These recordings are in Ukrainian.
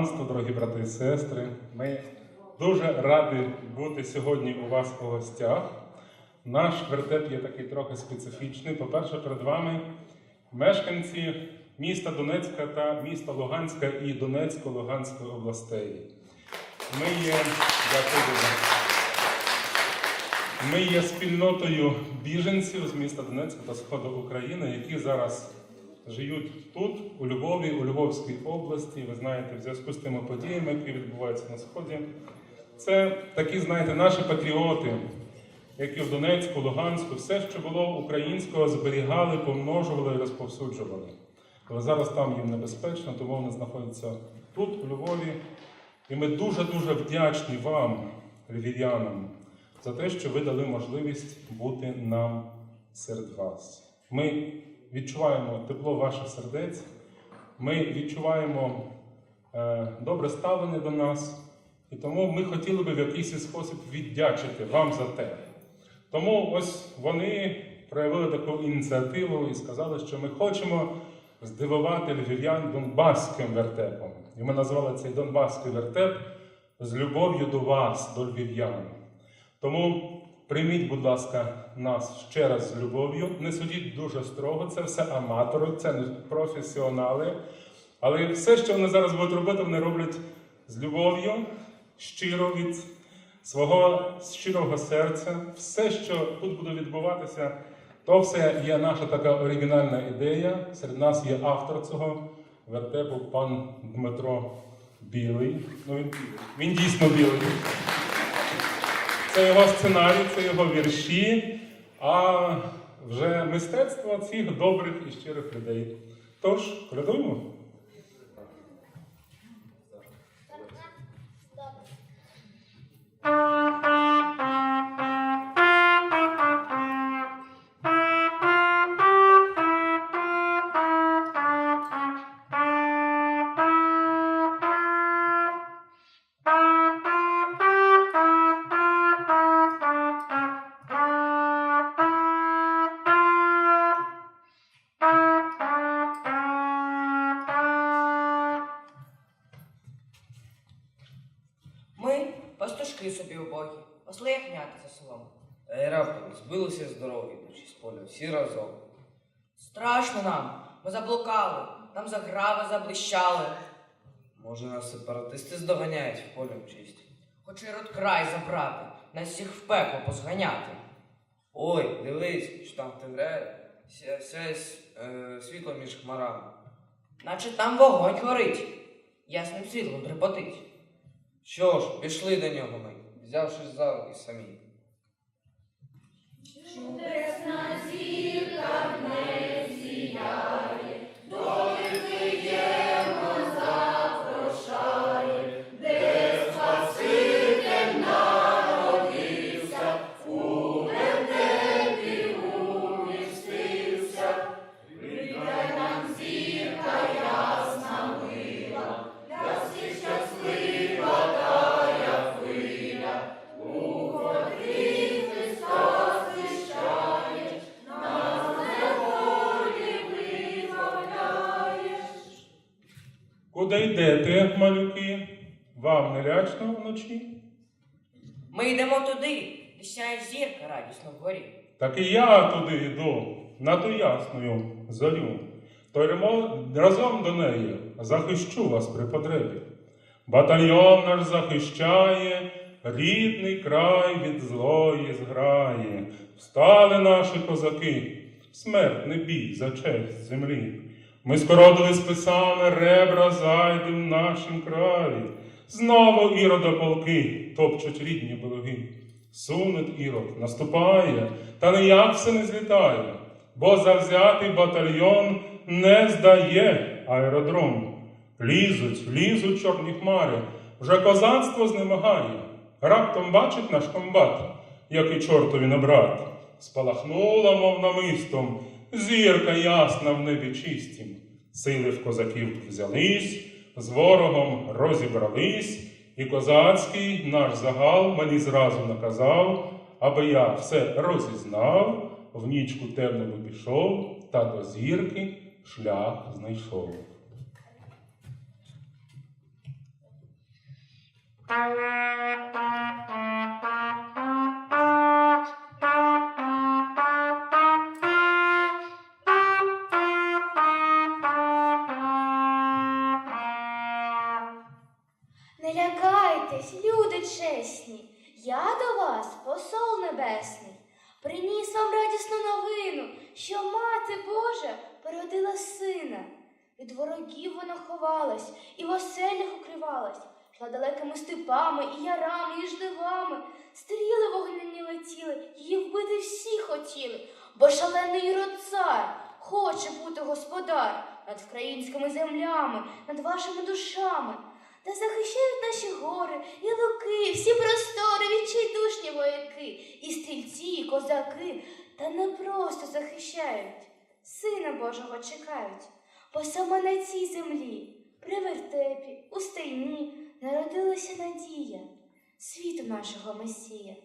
панство, дорогі брати і сестри, ми дуже раді бути сьогодні у вас у гостях. Наш вертеп є такий трохи специфічний. По-перше, перед вами мешканці міста Донецька та міста Луганська і Донецько-Луганської областей. Ми є. Ми є спільнотою біженців з міста Донецька та Сходу України, які зараз живуть тут, у Львові, у Львовській області. Ви знаєте, в зв'язку з тими подіями, які відбуваються на Сході. Це такі, знаєте, наші патріоти, які в Донецьку, Луганську, все, що було українського, зберігали, помножували і розповсюджували. Але зараз там їм небезпечно, тому вони знаходяться тут, у Львові. І ми дуже-дуже вдячні вам, львів'янам, за те, що ви дали можливість бути нам серед вас. Ми відчуваємо тепло ваших сердець, ми відчуваємо е, добре ставлення до нас, і тому ми хотіли би в якийсь спосіб віддячити вам за те. Тому ось вони проявили таку ініціативу і сказали, що ми хочемо здивувати львів'ян донбаським вертепом. І ми назвали цей донбаський вертеп з любов'ю до вас, до львів'ян. Тому прийміть, будь ласка, нас ще раз з любов'ю. Не судіть дуже строго, це все аматори, це не професіонали. Але все, що вони зараз будуть робити, вони роблять з любов'ю, щиро від свого щирого серця. Все, що тут буде відбуватися, то все є наша така оригінальна ідея. Серед нас є автор цього вертепу, пан Дмитро Білий. Ну, він, він дійсно білий. Це його сценарій, це його вірші, а вже мистецтво цих добрих і щирих людей. Тож, колядуємо. Ми Страшно нам, ми заблукали, там заграви заблищали. Може, нас сепаратисти здоганяють в полі чисті. Хоч і край забрати, нас всіх в пекло позганяти. Ой, дивись, що там темряє, ся, сяє е, світло між хмарами. Наче там вогонь горить, ясним світлом трепотить. Що ж, пішли до нього ми, взявшись за руки самі. Куди Вам лячно вночі? Ми йдемо туди, де сяє зірка радісно вгорі. Так і я туди йду, на ту ясною зорю. То йдемо разом до неї, захищу вас при потребі. Батальйон наш захищає, рідний край від злої зграє. Встали наші козаки, смертний бій за честь землі. Ми скородили списами ребра зайди в нашім краї. Знову ірода полки топчуть рідні береги. Суне ірод, наступає, та ніяк все не злітає, бо завзятий батальйон не здає аеродром. Лізуть, лізуть чорні хмари, вже козацтво знемагає. Раптом бачить наш комбат, як і чортові на брат. Спалахнула, мов намистом, зірка ясна в небі чистім. Сили в козаків взялись, з ворогом розібрались, і козацький наш загал мені зразу наказав аби я все розізнав, в нічку темному пішов, та до зірки шлях знайшов. Не чесні, я до вас, посол небесний, приніс вам радісну новину, що мати Божа породила сина. Від ворогів вона ховалась і в оселях укривалась, йшла далекими степами і ярами, і ждивами. Стріли вогняні летіли, її вбити всі хотіли, бо шалений Ірод цар хоче бути господар над українськими землями, над вашими душами. Та захищають наші гори і луки, всі простори, відчайдушні вояки, і стрільці, і козаки, та не просто захищають, Сина Божого чекають, бо саме на цій землі, при вертепі, у стайні народилася надія світу нашого Месія.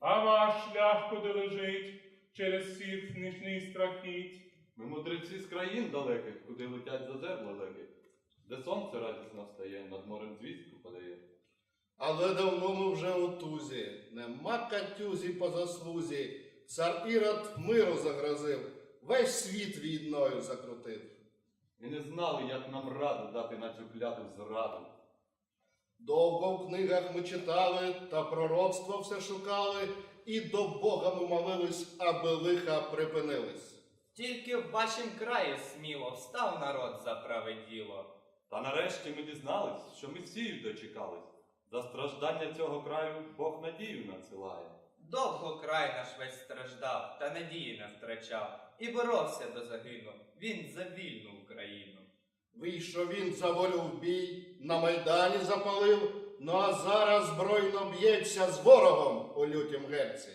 А ваш шлях куди лежить через світ нічний страхіть? Ми мудреці з країн далеких, куди летять за зер далеких, де сонце радісно встає, над морем звістку подає. Але давно ми вже у тузі, нема катюзі по заслузі. Цар Ірод миру загрозив, весь світ війною закрутив. І не знали, як нам раду дати на цю кляту зраду. Довго в книгах ми читали та пророцтво все шукали, і до Бога ми молились, аби лиха припинились. Тільки в вашім краї сміло встав народ за праве діло. Та нарешті ми дізнались, що Месію дочекались. За страждання цього краю Бог надію надсилає. Довго край наш весь страждав, та надії не втрачав, і боровся до загину. Він за вільну Україну. Вийшов він за волю в бій, на майдані запалив, ну а зараз збройно б'ється з ворогом у лютім герці.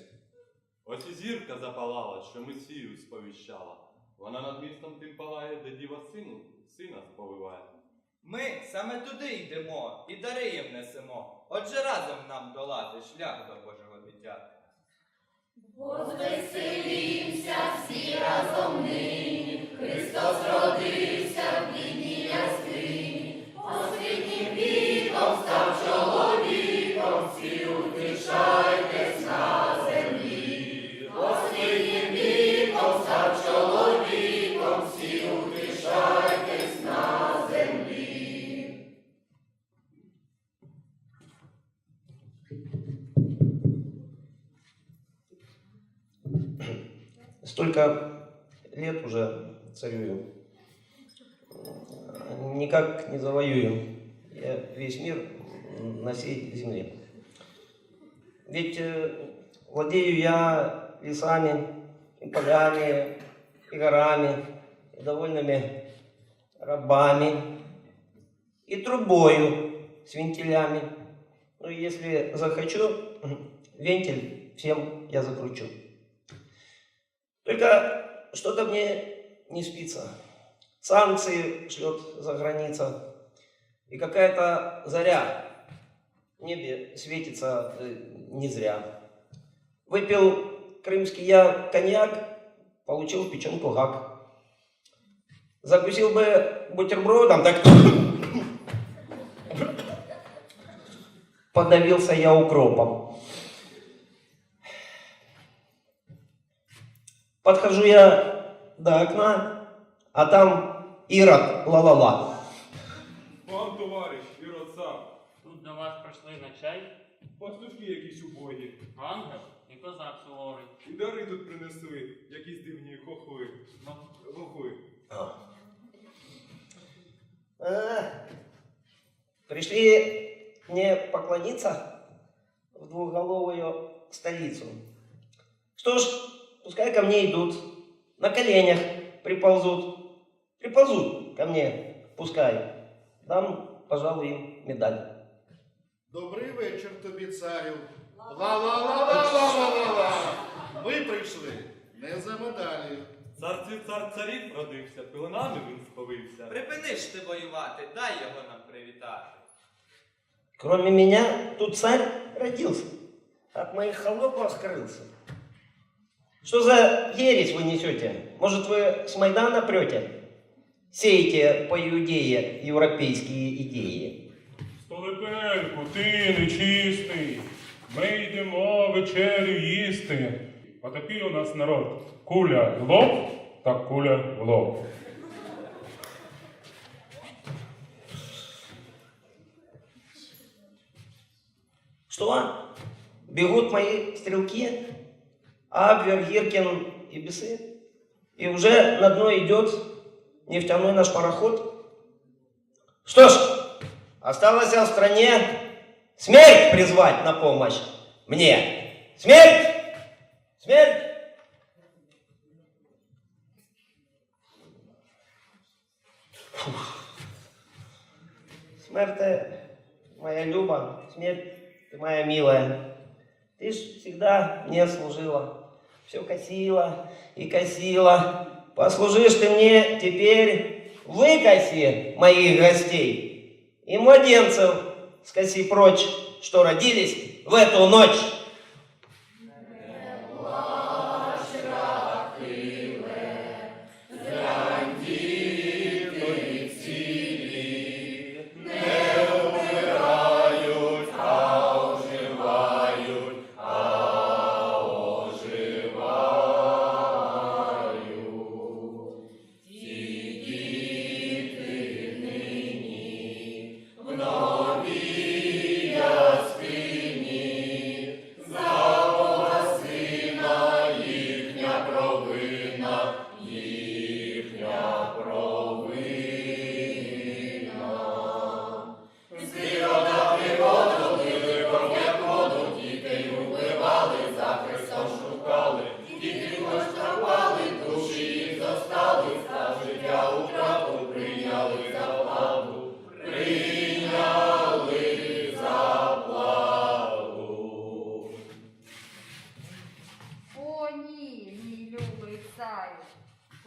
Ось і зірка запалала, що Месію сповіщала. Вона над містом тим палає, де діва сину, сина сповиває. Ми саме туди йдемо і дари їм несемо. Отже разом нам долати шлях до Божого дитя. Возвеселімся всі разом нині, Христос родився в бідній Столько лет уже царюю. Никак не завоюю я весь мир на всей земле. Ведь э, владею я лесами, и полями, и горами, и довольными рабами, и трубою с вентилями. Ну, и если захочу, вентиль всем я закручу. Только что-то мне не спится. Санкции шлет за граница. И какая-то заря небе светится э, не зря. Выпил крымский я коньяк, получил печенку гак. Закусил бы бутербродом, так подавился я укропом. Подхожу я до окна, а там Ирод ла-ла-ла. Пастушки якісь убогі. ангел і козак суворий. І дари тут принесли, якісь дивні хохли. Ну, Хохли. А, пришли мне поклониться в двухголовую столицу. Что ж, пускай ко мне идут, на коленях приползут, приползут ко мне, пускай. Дам, пожалуй, им медаль. Добрий вечір тобі, царю. Ла-ла-ла-ла-ла-ла-ла. Ми прийшли не за медалі. Цар цих цар царів родився, пеленами він сповився. Припини ж ти воювати, дай його нам привітати. Кроме меня, тут царь родился, от моих холопов скрылся. Что за ересь вы несете? Может, вы с Майдана прете? Сеете по Иудее европейские идеи. Столипельку, ти нечистий. Ми йдемо вечерю їсти. Отакий у нас народ. Куля в лоб, так куля в лоб. Что? Бегут мои стрелки, Абвер, Гиркин и Бесы? И уже на дно идет нефтяной наш пароход? Что ж, осталось в стране смерть призвать на помощь мне. Смерть! Смерть! Фух. Смерть моя Люба, смерть ты моя милая. Ты ж всегда мне служила, все косила и косила. Послужишь ты мне теперь, выкоси моих гостей и младенцев скоси прочь, что родились в эту ночь.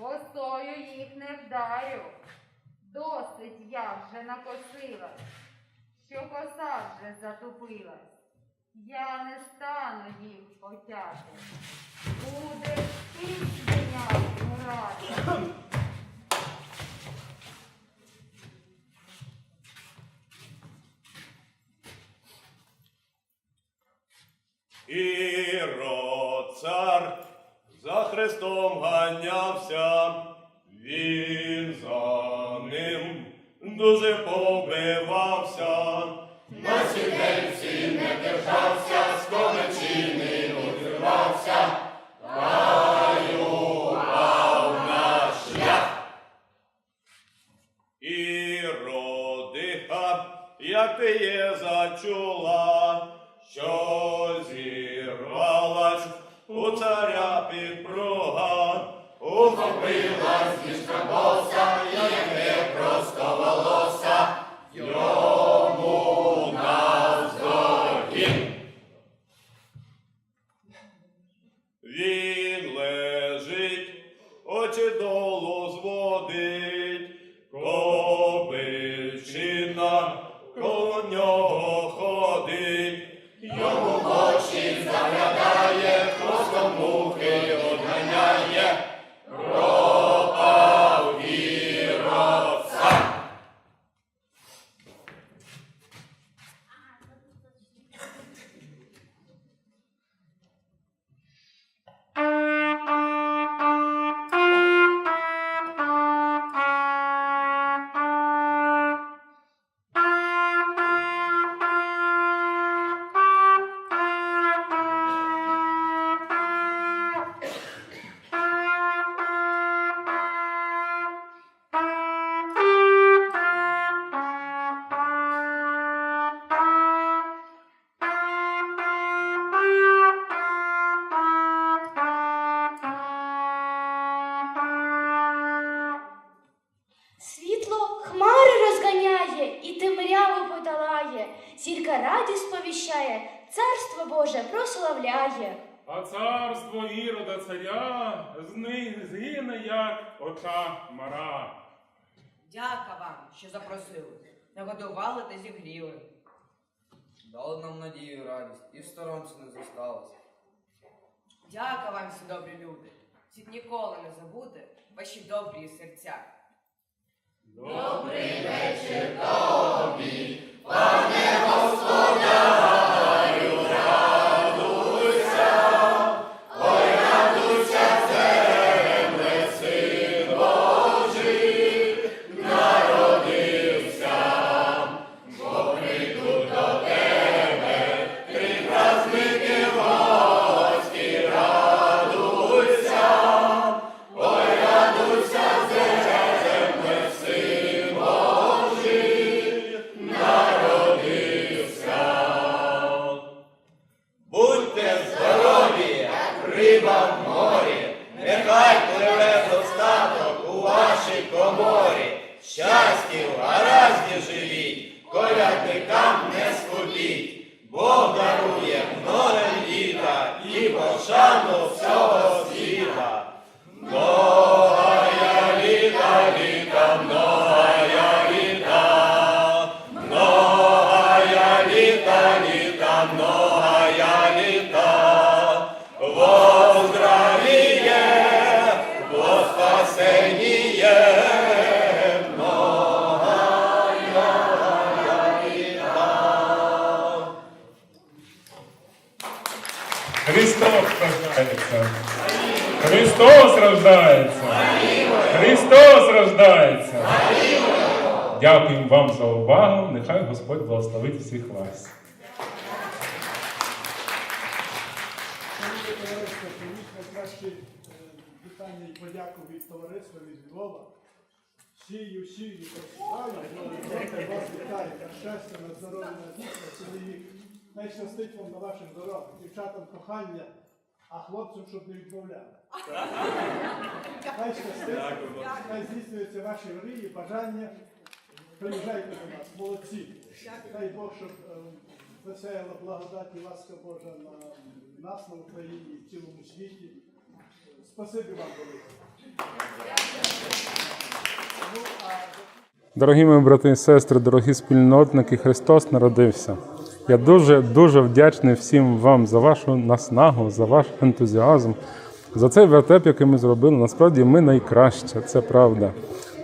Косою їх не вдарю. Досить я вже накосилась, що коса вже затупилась. Я не стану їх потяти. Буде і дня грати. Ірод цар за Христом ганявся, він за ним дуже побивався. На сідельці не держався, з конечини утримався, та й упав на шлях. Іродиха, як ти є зачула, що у царя підпруга, ухопилась діжка боса, і зірка радість сповіщає, царство Боже прославляє. А царство Ірода царя зни- згине, як ота мара. Дяка вам, що запросили. Нагодували та зігріли. Дали нам надію і радість, і в сторонці не зосталось. Дяка вам, всі добрі люди. Світ ніколи не забуде ваші добрі серця. Будьте Христос рождається! Христос рождається! Христос рождається! Дякуємо вам за увагу. Нехай Господь благословить всіх вас. Е, вітання і подяку від товариства від Львова. Сію, сію, проти вас вітаю, на щастя, на здоров'я, на дійсно, цілий вік. Най вам на ваших дорогах, дівчатам кохання, а хлопцям, щоб не відмовляли. Хай щастить, хай здійснюються ваші мрії, бажання. Приїжджайте до нас, молодці. Дай Бог, щоб е, засяяла благодать і ласка Божа на нас, на Україні і в цілому світі. Спасибі вам велике. Дорогі мої брати і сестри, дорогі спільнотники, Христос народився. Я дуже дуже вдячний всім вам за вашу наснагу, за ваш ентузіазм, за цей вертеп, який ми зробили. Насправді ми найкраще, це правда.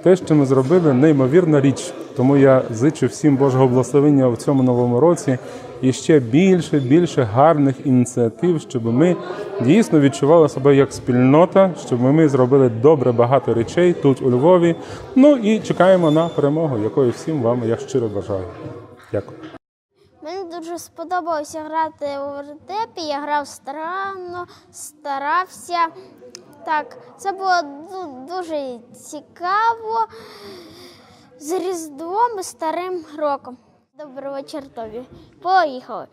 Те, що ми зробили, неймовірна річ. Тому я зичу всім Божого благословення в цьому новому році і ще більше, більше гарних ініціатив, щоб ми дійсно відчували себе як спільнота, щоб ми зробили добре багато речей тут у Львові. Ну і чекаємо на перемогу, якої всім вам я щиро бажаю. Дякую. Мені дуже сподобалося грати у вертепі. Я грав старанно, старався. Так, це було дуже цікаво. З Різдвом і Старим роком. Доброго вечір тобі. Поїхали.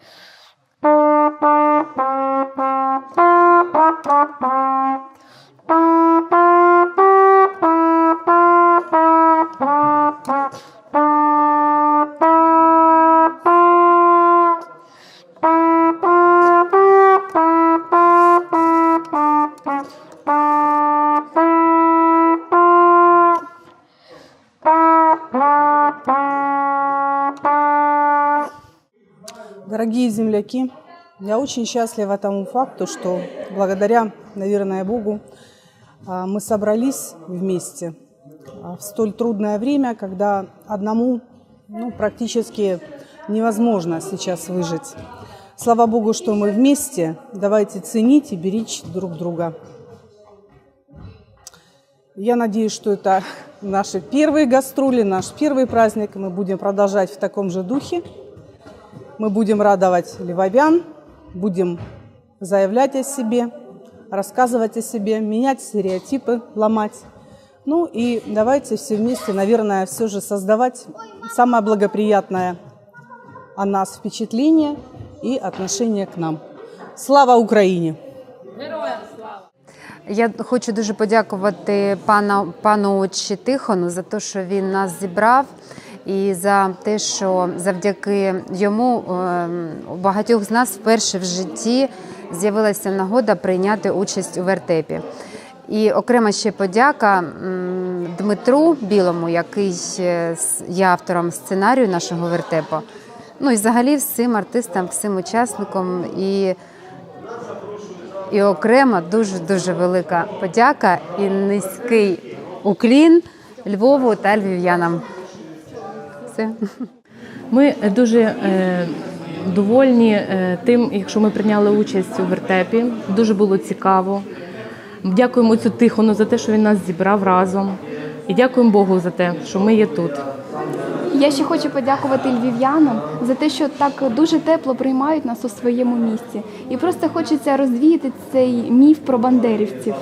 Дорогие земляки, я очень счастлива тому факту, что благодаря, наверное, Богу, а, мы собрались вместе а, в столь трудное время, когда одному ну, практически невозможно сейчас выжить. Слава Богу, что мы вместе. Давайте ценить и беречь друг друга. Я надеюсь, что это наши первые гастроли, наш первый праздник. Мы будем продолжать в таком же духе. Мы будем радовать львовян, будем заявлять о себе, рассказывать о себе, менять стереотипы, ломать. Ну и давайте все вместе, наверное, все же создавать самое благоприятное о нас впечатление и отношение к нам. Слава Україні! Я хочу дуже подякувати пана, пану отчі Тихону за те, що він нас зібрав І за те, що завдяки йому ем, у багатьох з нас вперше в житті з'явилася нагода прийняти участь у вертепі. І окрема ще подяка Дмитру Білому, який є автором сценарію нашого вертепу. Ну і взагалі всім артистам, всім учасникам і, і окрема дуже дуже велика подяка і низький уклін Львову та львів'янам. Все. Ми дуже е, довольні е, тим, якщо ми прийняли участь у вертепі. Дуже було цікаво. Дякуємо цю Тихону за те, що він нас зібрав разом. І дякуємо Богу за те, що ми є тут. Я ще хочу подякувати львів'янам за те, що так дуже тепло приймають нас у своєму місті. І просто хочеться розвіяти цей міф про бандерівців.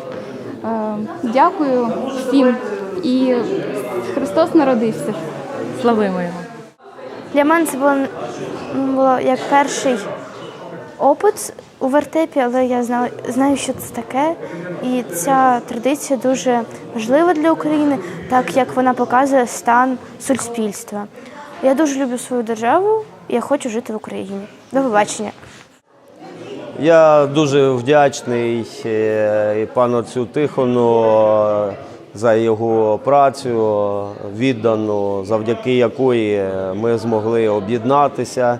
Е, Дякую всім. І Христос народився. Славимо його. Для мене це було, було як перший опит у вертепі, але я знаю, знаю, що це таке. І ця традиція дуже важлива для України, так як вона показує стан суспільства. Я дуже люблю свою державу, і я хочу жити в Україні. До побачення. Я дуже вдячний е, пану отцю Тихону за його працю віддану, завдяки якої ми змогли об'єднатися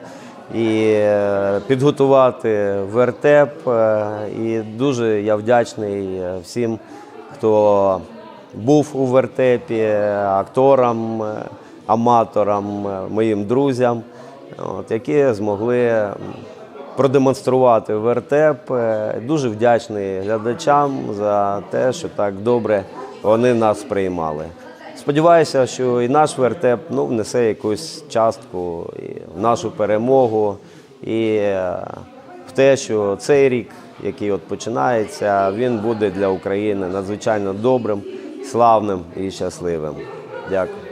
і е, підготувати вертеп. Е, І дуже я вдячний е, всім, хто був у вертепі, акторам, аматорам, моїм друзям, от, які змогли продемонструвати вертеп. Дуже вдячний глядачам за те, що так добре вони нас приймали. Сподіваюся, що і наш вертеп ну, внесе якусь частку в нашу перемогу, і е, в те, що цей рік, який от починається, він буде для України надзвичайно добрим, славним і щасливим. Дякую.